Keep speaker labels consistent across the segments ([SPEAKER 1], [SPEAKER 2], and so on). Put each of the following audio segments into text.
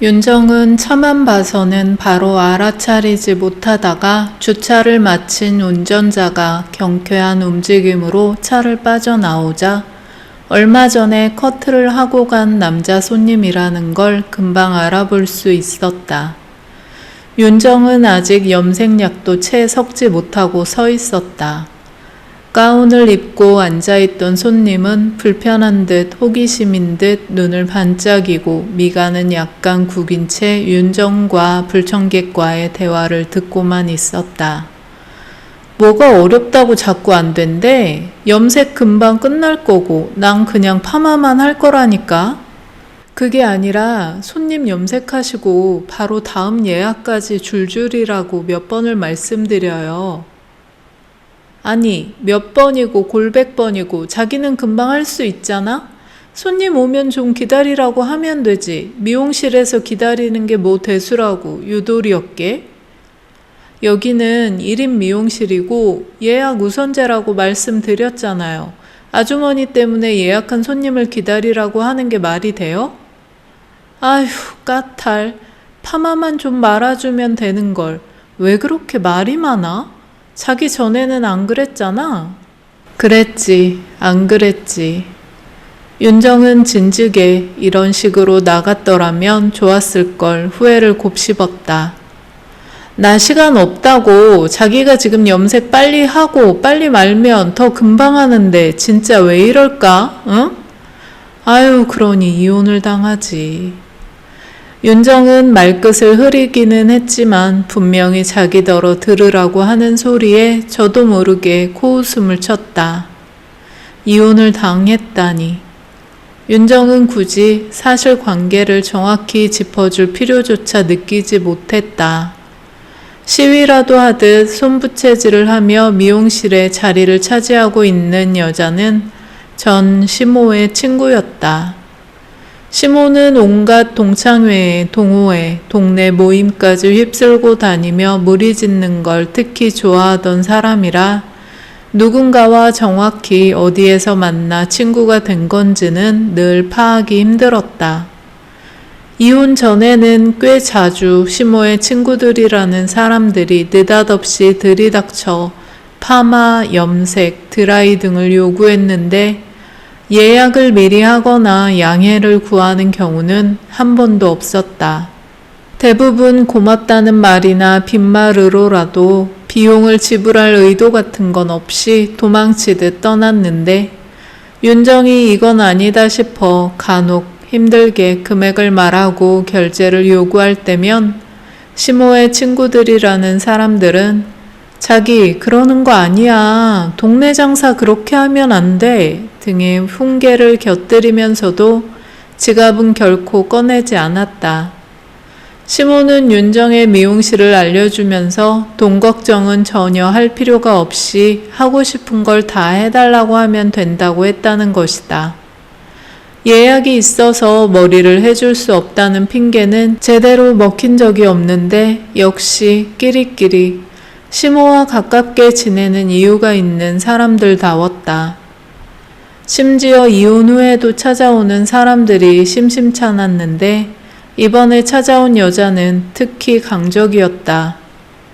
[SPEAKER 1] 윤정은 차만 봐서는 바로 알아차리지 못하다가 주차를 마친 운전자가 경쾌한 움직임으로 차를 빠져나오자 얼마 전에 커트를 하고 간 남자 손님이라는 걸 금방 알아볼 수 있었다. 윤정은 아직 염색약도 채 섞지 못하고 서 있었다. 가운을 입고 앉아있던 손님은 불편한 듯 호기심인 듯 눈을 반짝이고 미간은 약간 굽인 채 윤정과 불청객과의 대화를 듣고만 있었다. 뭐가 어렵다고 자꾸 안 된대? 염색 금방 끝날 거고 난 그냥 파마만 할 거라니까. 그게 아니라 손님 염색하시고 바로 다음 예약까지 줄줄이라고 몇 번을 말씀드려요. 아니, 몇 번이고 골백 번이고 자기는 금방 할 수 있잖아? 손님 오면 좀 기다리라고 하면 되지. 미용실에서 기다리는 게 뭐 대수라고 유도리였게? 여기는 1인 미용실이고 예약 우선제라고 말씀드렸잖아요. 아주머니 때문에 예약한 손님을 기다리라고 하는 게 말이 돼요? 아휴, 까탈. 파마만 좀 말아주면 되는 걸. 왜 그렇게 말이 많아? 자기 전에는 안 그랬잖아. 그랬지, 안 그랬지. 윤정은 진즉에 이런 식으로 나갔더라면 좋았을 걸 후회를 곱씹었다. 나 시간 없다고 자기가 지금 염색 빨리 하고 빨리 말면 더 금방 하는데 진짜 왜 이럴까? 응? 아유, 그러니 이혼을 당하지. 윤정은 말끝을 흐리기는 했지만 분명히 자기더러 들으라고 하는 소리에 저도 모르게 코웃음을 쳤다. 이혼을 당했다니. 윤정은 굳이 사실 관계를 정확히 짚어줄 필요조차 느끼지 못했다. 시위라도 하듯 손부채질을 하며 미용실에 자리를 차지하고 있는 여자는 전 시모의 친구였다. 시모는 온갖 동창회, 동호회, 동네 모임까지 휩쓸고 다니며 무리 짓는 걸 특히 좋아하던 사람이라 누군가와 정확히 어디에서 만나 친구가 된 건지는 늘 파악이 힘들었다. 이혼 전에는 꽤 자주 시모의 친구들이라는 사람들이 느닷없이 들이닥쳐 파마, 염색, 드라이 등을 요구했는데 예약을 미리 하거나 양해를 구하는 경우는 한 번도 없었다. 대부분 고맙다는 말이나 빈말으로라도 비용을 지불할 의도 같은 건 없이 도망치듯 떠났는데 윤정이 이건 아니다 싶어 간혹 힘들게 금액을 말하고 결제를 요구할 때면 시모의 친구들이라는 사람들은 자기 그러는 거 아니야. 동네 장사 그렇게 하면 안 돼. 등의 훈계를 곁들이면서도 지갑은 결코 꺼내지 않았다. 시모는 윤정의 미용실을 알려주면서 돈 걱정은 전혀 할 필요가 없이 하고 싶은 걸 다 해달라고 하면 된다고 했다는 것이다. 예약이 있어서 머리를 해줄 수 없다는 핑계는 제대로 먹힌 적이 없는데 역시 끼리끼리 시모와 가깝게 지내는 이유가 있는 사람들다웠다. 심지어 이혼 후에도 찾아오는 사람들이 심심찮았는데 이번에 찾아온 여자는 특히 강적이었다.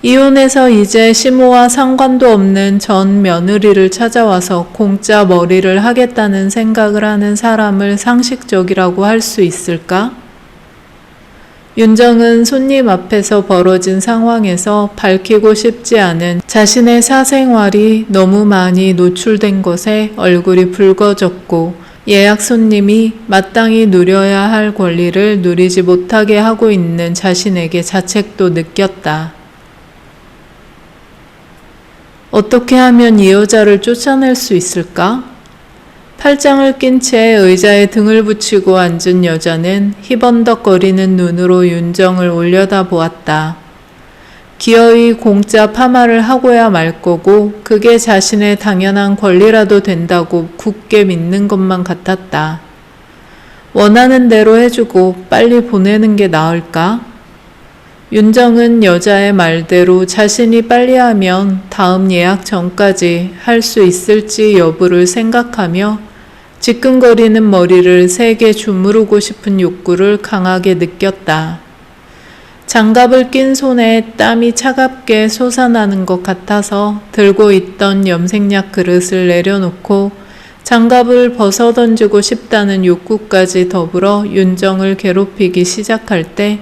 [SPEAKER 1] 이혼해서 이제 시모와 상관도 없는 전 며느리를 찾아와서 공짜 머리를 하겠다는 생각을 하는 사람을 상식적이라고 할 수 있을까? 윤정은 손님 앞에서 벌어진 상황에서 밝히고 싶지 않은 자신의 사생활이 너무 많이 노출된 것에 얼굴이 붉어졌고 예약 손님이 마땅히 누려야 할 권리를 누리지 못하게 하고 있는 자신에게 자책도 느꼈다. 어떻게 하면 이 여자를 쫓아낼 수 있을까? 팔짱을 낀 채 의자에 등을 붙이고 앉은 여자는 희번덕거리는 눈으로 윤정을 올려다 보았다. 기어이 공짜 파마를 하고야 말 거고 그게 자신의 당연한 권리라도 된다고 굳게 믿는 것만 같았다. 원하는 대로 해주고 빨리 보내는 게 나을까? 윤정은 여자의 말대로 자신이 빨리 하면 다음 예약 전까지 할 수 있을지 여부를 생각하며 지끈거리는 머리를 세게 주무르고 싶은 욕구를 강하게 느꼈다. 장갑을 낀 손에 땀이 차갑게 솟아나는 것 같아서 들고 있던 염색약 그릇을 내려놓고 장갑을 벗어 던지고 싶다는 욕구까지 더불어 윤정을 괴롭히기 시작할 때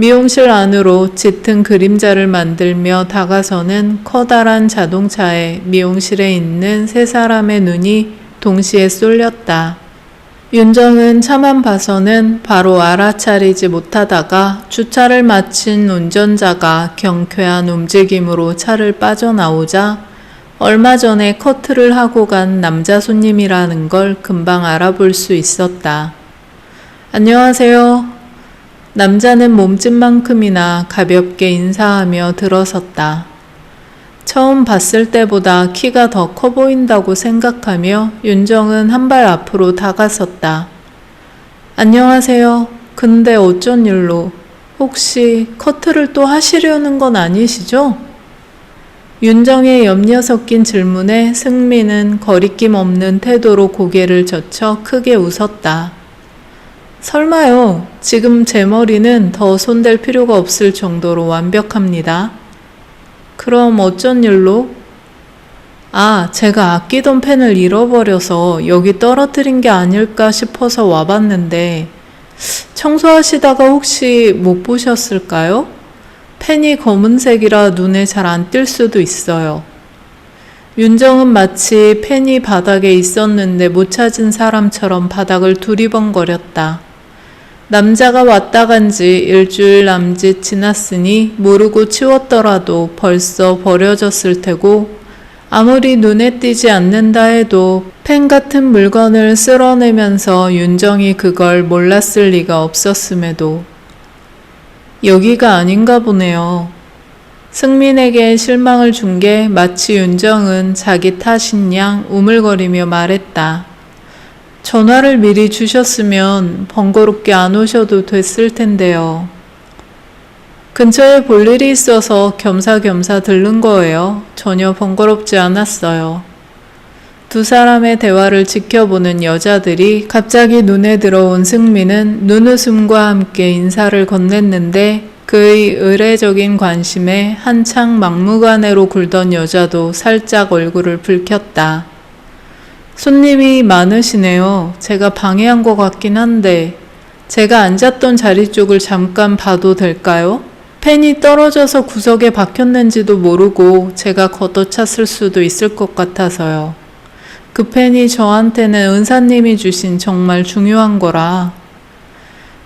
[SPEAKER 1] 미용실 안으로 짙은 그림자를 만들며 다가서는 커다란 자동차에 미용실에 있는 세 사람의 눈이 동시에 쏠렸다. 윤정은 차만 봐서는 바로 알아차리지 못하다가 주차를 마친 운전자가 경쾌한 움직임으로 차를 빠져나오자 얼마 전에 커트를 하고 간 남자 손님이라는 걸 금방 알아볼 수 있었다. 안녕하세요. 남자는 몸집만큼이나 가볍게 인사하며 들어섰다. 처음 봤을 때보다 키가 더 커 보인다고 생각하며 윤정은 한 발 앞으로 다가섰다. 안녕하세요. 근데 어쩐 일로? 혹시 커트를 또 하시려는 건 아니시죠? 윤정의 염려 섞인 질문에 승민은 거리낌 없는 태도로 고개를 젖혀 크게 웃었다. 설마요. 지금 제 머리는 더 손댈 필요가 없을 정도로 완벽합니다. 그럼 어쩐 일로? 아, 제가 아끼던 펜을 잃어버려서 여기 떨어뜨린 게 아닐까 싶어서 와봤는데, 청소하시다가 혹시 못 보셨을까요? 펜이 검은색이라 눈에 잘 안 띌 수도 있어요. 윤정은 마치 펜이 바닥에 있었는데 못 찾은 사람처럼 바닥을 두리번거렸다. 남자가 왔다 간 지 일주일 남짓 지났으니 모르고 치웠더라도 벌써 버려졌을 테고 아무리 눈에 띄지 않는다 해도 펜 같은 물건을 쓸어내면서 윤정이 그걸 몰랐을 리가 없었음에도 여기가 아닌가 보네요. 승민에게 실망을 준 게 마치 윤정은 자기 탓인 양 우물거리며 말했다. 전화를 미리 주셨으면 번거롭게 안 오셔도 됐을 텐데요. 근처에 볼 일이 있어서 겸사겸사 들른 거예요. 전혀 번거롭지 않았어요. 두 사람의 대화를 지켜보는 여자들이 갑자기 눈에 들어온 승민은 눈웃음과 함께 인사를 건넸는데 그의 의례적인 관심에 한창 막무가내로 굴던 여자도 살짝 얼굴을 붉혔다. 손님이 많으시네요. 제가 방해한 것 같긴 한데, 제가 앉았던 자리 쪽을 잠깐 봐도 될까요? 펜이 떨어져서 구석에 박혔는지도 모르고 제가 걷어찼을 수도 있을 것 같아서요. 그 펜이 저한테는 은사님이 주신 정말 중요한 거라.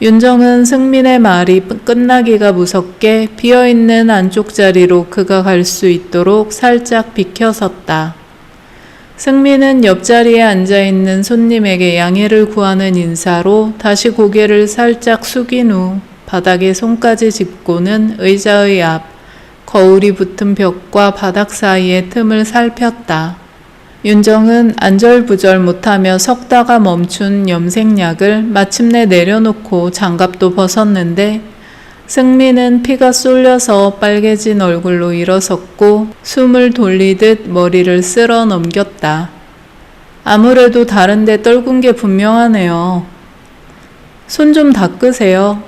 [SPEAKER 1] 윤정은 승민의 말이 끝나기가 무섭게 비어있는 안쪽 자리로 그가 갈 수 있도록 살짝 비켜섰다. 승민은 옆자리에 앉아있는 손님에게 양해를 구하는 인사로 다시 고개를 살짝 숙인 후 바닥에 손까지 짚고는 의자의 앞, 거울이 붙은 벽과 바닥 사이의 틈을 살폈다. 윤정은 안절부절 못하며 섞다가 멈춘 염색약을 마침내 내려놓고 장갑도 벗었는데 승민은 피가 쏠려서 빨개진 얼굴로 일어섰고 숨을 돌리듯 머리를 쓸어 넘겼다. 아무래도 다른데 떨군 게 분명하네요. 손 좀 닦으세요.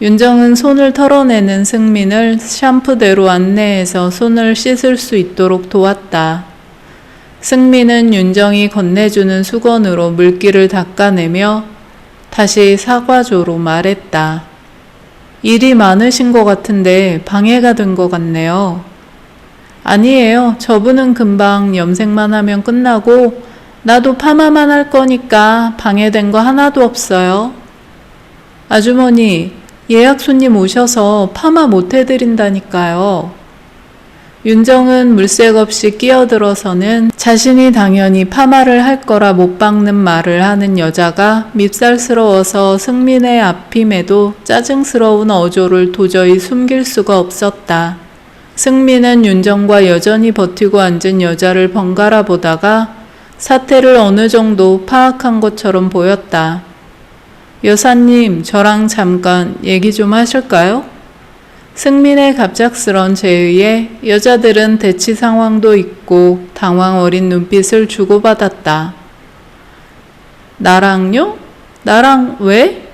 [SPEAKER 1] 윤정은 손을 털어내는 승민을 샴푸대로 안내해서 손을 씻을 수 있도록 도왔다. 승민은 윤정이 건네주는 수건으로 물기를 닦아내며 다시 사과조로 말했다. 일이 많으신 것 같은데 방해가 된 것 같네요. 아니에요. 저분은 금방 염색만 하면 끝나고 나도 파마만 할 거니까 방해된 거 하나도 없어요. 아주머니, 예약 손님 오셔서 파마 못 해드린다니까요. 윤정은 물색 없이 끼어들어서는 자신이 당연히 파마를 할 거라 못 박는 말을 하는 여자가 밉살스러워서 승민의 앞임에도 짜증스러운 어조를 도저히 숨길 수가 없었다. 승민은 윤정과 여전히 버티고 앉은 여자를 번갈아 보다가 사태를 어느 정도 파악한 것처럼 보였다. 여사님, 저랑 잠깐 얘기 좀 하실까요? 승민의 갑작스런 제의에 여자들은 대치 상황도 있고 당황 어린 눈빛을 주고받았다. 나랑요? 나랑 왜?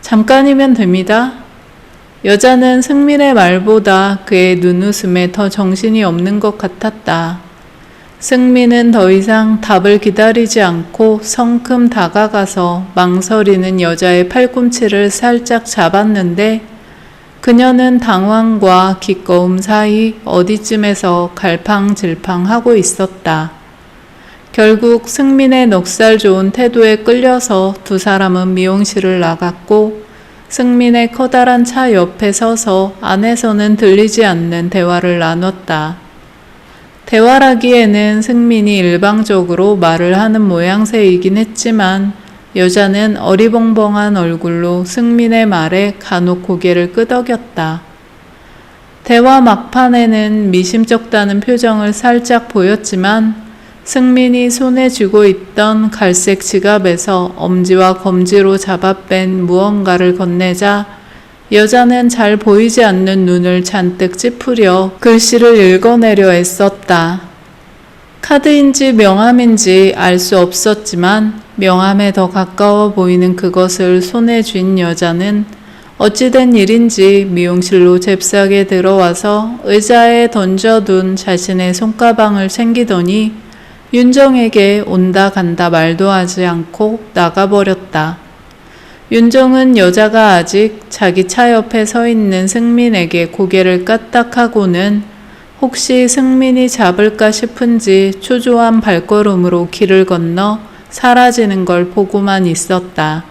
[SPEAKER 1] 잠깐이면 됩니다. 여자는 승민의 말보다 그의 눈웃음에 더 정신이 없는 것 같았다. 승민은 더 이상 답을 기다리지 않고 성큼 다가가서 망설이는 여자의 팔꿈치를 살짝 잡았는데 그녀는 당황과 기꺼움 사이 어디쯤에서 갈팡질팡하고 있었다. 결국 승민의 넉살 좋은 태도에 끌려서 두 사람은 미용실을 나갔고 승민의 커다란 차 옆에 서서 안에서는 들리지 않는 대화를 나눴다. 대화라기에는 승민이 일방적으로 말을 하는 모양새이긴 했지만 여자는 어리벙벙한 얼굴로 승민의 말에 간혹 고개를 끄덕였다. 대화 막판에는 미심쩍다는 표정을 살짝 보였지만 승민이 손에 쥐고 있던 갈색 지갑에서 엄지와 검지로 잡아 뺀 무언가를 건네자 여자는 잘 보이지 않는 눈을 잔뜩 찌푸려 글씨를 읽어내려 애썼다. 카드인지 명함인지 알 수 없었지만 명함에 더 가까워 보이는 그것을 손에 쥔 여자는 어찌된 일인지 미용실로 잽싸게 들어와서 의자에 던져둔 자신의 손가방을 챙기더니 윤정에게 온다 간다 말도 하지 않고 나가버렸다. 윤정은 여자가 아직 자기 차 옆에 서 있는 승민에게 고개를 까딱하고는 혹시 승민이 잡을까 싶은지 초조한 발걸음으로 길을 건너 사라지는 걸 보고만 있었다.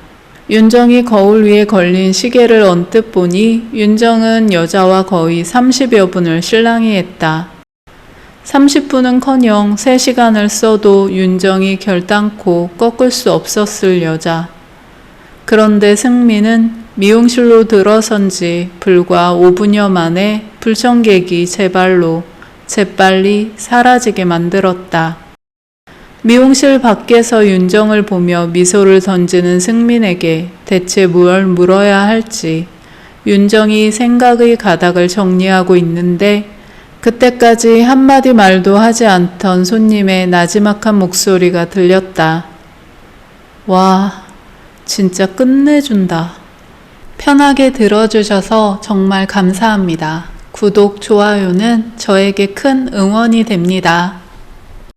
[SPEAKER 1] 윤정이 거울 위에 걸린 시계를 언뜻 보니 윤정은 여자와 거의 30여 분을 실랑이 했다. 30분은 커녕 3시간을 써도 윤정이 결단코 꺾을 수 없었을 여자. 그런데 승민은 미용실로 들어선 지 불과 5분여 만에 불청객이 제 발로 재빨리 사라지게 만들었다. 미용실 밖에서 윤정을 보며 미소를 던지는 승민에게 대체 뭘 물어야 할지 윤정이 생각의 가닥을 정리하고 있는데 그때까지 한마디 말도 하지 않던 손님의 나지막한 목소리가 들렸다. 와, 진짜 끝내준다. 편하게 들어주셔서 정말 감사합니다. 구독, 좋아요는 저에게 큰 응원이 됩니다.